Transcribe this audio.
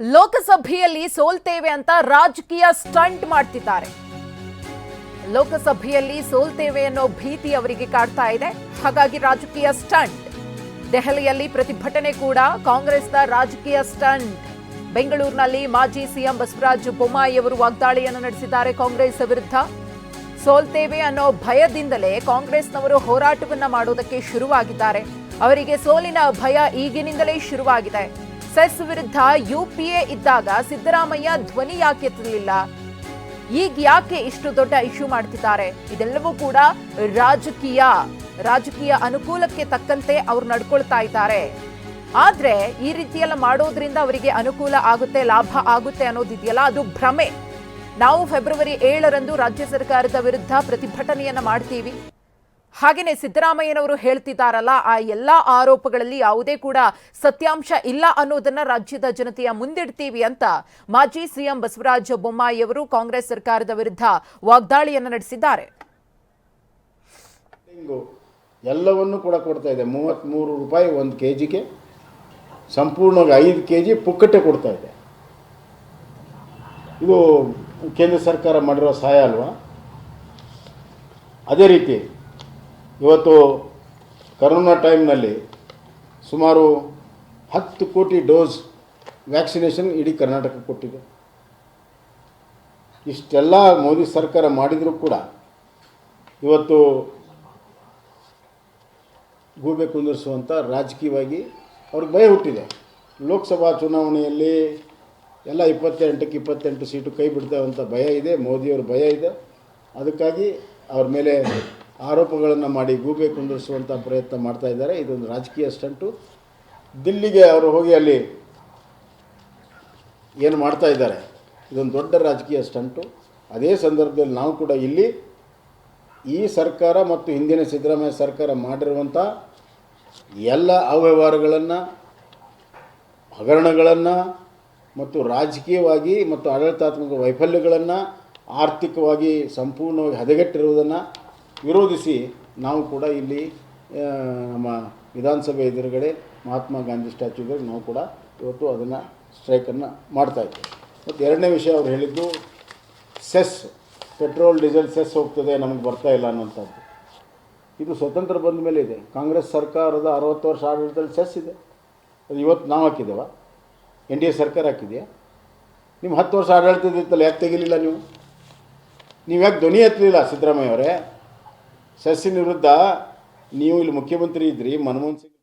ಲೋಕಸಭೆಯಲ್ಲಿ ಸೋಲ್ತೇವೆ ಅಂತ ರಾಜಕೀಯ ಸ್ಟಂಟ್ ಮಾಡ್ತಿದ್ದಾರೆ. ಲೋಕಸಭೆಯಲ್ಲಿ ಸೋಲ್ತೇವೆ ಅನ್ನೋ ಭೀತಿ ಅವರಿಗೆ ಕಾಡ್ತಾ ಇದೆ. ಹಾಗಾಗಿ ರಾಜಕೀಯ ಸ್ಟಂಟ್. ದೆಹಲಿಯಲ್ಲಿ ಪ್ರತಿಭಟನೆ ಕೂಡ ಕಾಂಗ್ರೆಸ್ನ ರಾಜಕೀಯ ಸ್ಟಂಟ್. ಬೆಂಗಳೂರಿನಲ್ಲಿ ಮಾಜಿ ಸಿಎಂ ಬಸವರಾಜ ಬೊಮ್ಮಾಯಿ ಅವರು ವಾಗ್ದಾಳಿಯನ್ನು ನಡೆಸಿದ್ದಾರೆ ಕಾಂಗ್ರೆಸ್ ವಿರುದ್ಧ. ಸೋಲ್ತೇವೆ ಅನ್ನೋ ಭಯದಿಂದಲೇ ಕಾಂಗ್ರೆಸ್ನವರು ಹೋರಾಟವನ್ನ ಮಾಡೋದಕ್ಕೆ ಶುರುವಾಗಿದ್ದಾರೆ. ಅವರಿಗೆ ಸೋಲಿನ ಭಯ ಈಗಿನಿಂದಲೇ ಶುರುವಾಗಿದೆ. ಸೆಸ್ ವಿರುದ್ಧ ಯುಪಿಎ ಇದ್ದಾಗ ಸಿದ್ದರಾಮಯ್ಯ ಧ್ವನಿ ಯಾಕೆ ಎತ್ತಲಿಲ್ಲ? ಈಗ ಯಾಕೆ ಇಷ್ಟು ದೊಡ್ಡ ಇಶ್ಯೂ ಮಾಡ್ತಿದ್ದಾರೆ? ಇದೆಲ್ಲವೂ ಕೂಡ ರಾಜಕೀಯ ರಾಜಕೀಯ ಅನುಕೂಲಕ್ಕೆ ತಕ್ಕಂತೆ ಅವ್ರು ನಡ್ಕೊಳ್ತಾ ಇದ್ದಾರೆ. ಆದ್ರೆ ಈ ರೀತಿಯೆಲ್ಲ ಮಾಡೋದ್ರಿಂದ ಅವರಿಗೆ ಅನುಕೂಲ ಆಗುತ್ತೆ, ಲಾಭ ಆಗುತ್ತೆ ಅನ್ನೋದಿದೆಯಲ್ಲ ಅದು ಭ್ರಮೆ. ನಾವು ಫೆಬ್ರವರಿ ಏಳರಂದು ರಾಜ್ಯ ಸರ್ಕಾರದ ವಿರುದ್ಧ ಪ್ರತಿಭಟನೆಯನ್ನ ಮಾಡ್ತೀವಿ. ಹಾಗೇನೆ ಸಿದ್ದರಾಮಯ್ಯನವರು ಹೇಳ್ತಿದ್ದಾರಲ್ಲ, ಆ ಎಲ್ಲ ಆರೋಪಗಳಲ್ಲಿ ಯಾವುದೇ ಕೂಡ ಸತ್ಯಾಂಶ ಇಲ್ಲ ಅನ್ನೋದನ್ನ ರಾಜ್ಯದ ಜನತೆಯ ಮುಂದಿಡ್ತೀವಿ ಅಂತ ಮಾಜಿ ಸಿಎಂ ಬಸವರಾಜ ಬೊಮ್ಮಾಯಿ ಅವರು ಕಾಂಗ್ರೆಸ್ ಸರ್ಕಾರದ ವಿರುದ್ಧ ವಾಗ್ದಾಳಿಯನ್ನು ನಡೆಸಿದ್ದಾರೆ. ಎಲ್ಲವನ್ನೂ ಕೂಡ ಕೊಡ್ತಾ ಇದೆ. ಮೂವತ್ತ್ಮೂರು ರೂಪಾಯಿ ಒಂದು ಕೆ ಜಿಗೆ ಸಂಪೂರ್ಣವಾಗಿ ಐದು ಕೆ ಜಿ ಪುಕ್ಕಟ್ಟೆ ಕೊಡ್ತಾ ಇದೆ. ಇದು ಕೇಂದ್ರ ಸರ್ಕಾರ ಮಾಡಿರೋ ಸಹಾಯ ಅಲ್ವಾ? ಅದೇ ರೀತಿ ಇವತ್ತು ಕರೋನಾ ಟೈಮ್ನಲ್ಲಿ ಸುಮಾರು ಹತ್ತು ಕೋಟಿ ಡೋಸ್ ವ್ಯಾಕ್ಸಿನೇಷನ್ ಇಡೀ ಕರ್ನಾಟಕ ಕೊಟ್ಟಿದೆ. ಇಷ್ಟೆಲ್ಲ ಮೋದಿ ಸರ್ಕಾರ ಮಾಡಿದರೂ ಕೂಡ ಇವತ್ತು ಗೂಬೆ ಕುಂದಿರಿಸುವಂಥ ರಾಜಕೀಯವಾಗಿ ಅವ್ರಿಗೆ ಭಯ ಹುಟ್ಟಿದೆ. ಲೋಕಸಭಾ ಚುನಾವಣೆಯಲ್ಲಿ ಎಲ್ಲ ಇಪ್ಪತ್ತೆಂಟಕ್ಕೆ ಇಪ್ಪತ್ತೆಂಟು ಸೀಟು ಕೈ ಬಿಡ್ತಾವಂಥ ಭಯ ಇದೆ, ಮೋದಿಯವ್ರ ಭಯ ಇದೆ. ಅದಕ್ಕಾಗಿ ಅವ್ರ ಮೇಲೆ ಆರೋಪಗಳನ್ನು ಮಾಡಿ ಗೂಬೆ ಕುಂದಿರಿಸುವಂಥ ಪ್ರಯತ್ನ ಮಾಡ್ತಾ ಇದ್ದಾರೆ. ಇದೊಂದು ರಾಜಕೀಯ ಸ್ಟಂಟು. ದಿಲ್ಲಿಗೆ ಅವರು ಹೋಗಿ ಅಲ್ಲಿ ಏನು ಮಾಡ್ತಾ ಇದ್ದಾರೆ? ಇದೊಂದು ದೊಡ್ಡ ರಾಜಕೀಯ ಸ್ಟಂಟು. ಅದೇ ಸಂದರ್ಭದಲ್ಲಿ ನಾವು ಕೂಡ ಇಲ್ಲಿ ಈ ಸರ್ಕಾರ ಮತ್ತು ಹಿಂದಿನ ಸಿದ್ದರಾಮಯ್ಯ ಸರ್ಕಾರ ಮಾಡಿರುವಂಥ ಎಲ್ಲ ಅವ್ಯವಹಾರಗಳನ್ನು, ಹಗರಣಗಳನ್ನು ಮತ್ತು ರಾಜಕೀಯವಾಗಿ ಮತ್ತು ಆಡಳಿತಾತ್ಮಕ ವೈಫಲ್ಯಗಳನ್ನು ಆರ್ಥಿಕವಾಗಿ ಸಂಪೂರ್ಣವಾಗಿ ಹದಗೆಟ್ಟಿರುವುದನ್ನು ವಿರೋಧಿಸಿ ನಾವು ಕೂಡ ಇಲ್ಲಿ ನಮ್ಮ ವಿಧಾನಸಭೆ ಎದುರುಗಡೆ ಮಹಾತ್ಮ ಗಾಂಧಿ ಸ್ಟ್ಯಾಚ್ಯೂಗೆ ನಾವು ಕೂಡ ಇವತ್ತು ಅದನ್ನು ಸ್ಟ್ರೈಕನ್ನು ಮಾಡ್ತಾಯಿದ್ದೀವಿ ಮತ್ತು ಎರಡನೇ ವಿಷಯ ಅವ್ರು ಹೇಳಿದ್ದು ಸೆಸ್ ಪೆಟ್ರೋಲ್ ಡೀಸೆಲ್ ಸೆಸ್ ಹೋಗ್ತದೆ, ನಮಗೆ ಬರ್ತಾ ಇಲ್ಲ ಅನ್ನೋಂಥದ್ದು ಇದು ಸ್ವತಂತ್ರ ಬಂದ ಮೇಲೆ ಇದೆ. ಕಾಂಗ್ರೆಸ್ ಸರ್ಕಾರದ ಅರವತ್ತು ವರ್ಷ ಆಡಳಿತದಲ್ಲಿ ಸೆಸ್ ಇದೆ. ಅದು ಇವತ್ತು ನಾವು ಹಾಕಿದ್ದೇವ. ಎನ್ ಡಿ ಎ ಸರ್ಕಾರ ಹಾಕಿದೆಯಾ? ನಿಮ್ಮ ಹತ್ತು ವರ್ಷ ಆಡಳಿತದಿತ್ತಲ್ಲ, ಯಾಕೆ ತೆಗಿಲಿಲ್ಲ ನೀವು? ನೀವು ಯಾಕೆ ಧ್ವನಿ ಎತ್ತಲಿಲ್ಲ ಸಿದ್ದರಾಮಯ್ಯ ಅವರೇ? ಸೆಸ್ಸಿನ ವಿರುದ್ಧ ನೀವು ಇಲ್ಲಿ ಮುಖ್ಯಮಂತ್ರಿ ಇದ್ರಿ ಮನಮೋಹನ್ ಸಿಂಗ್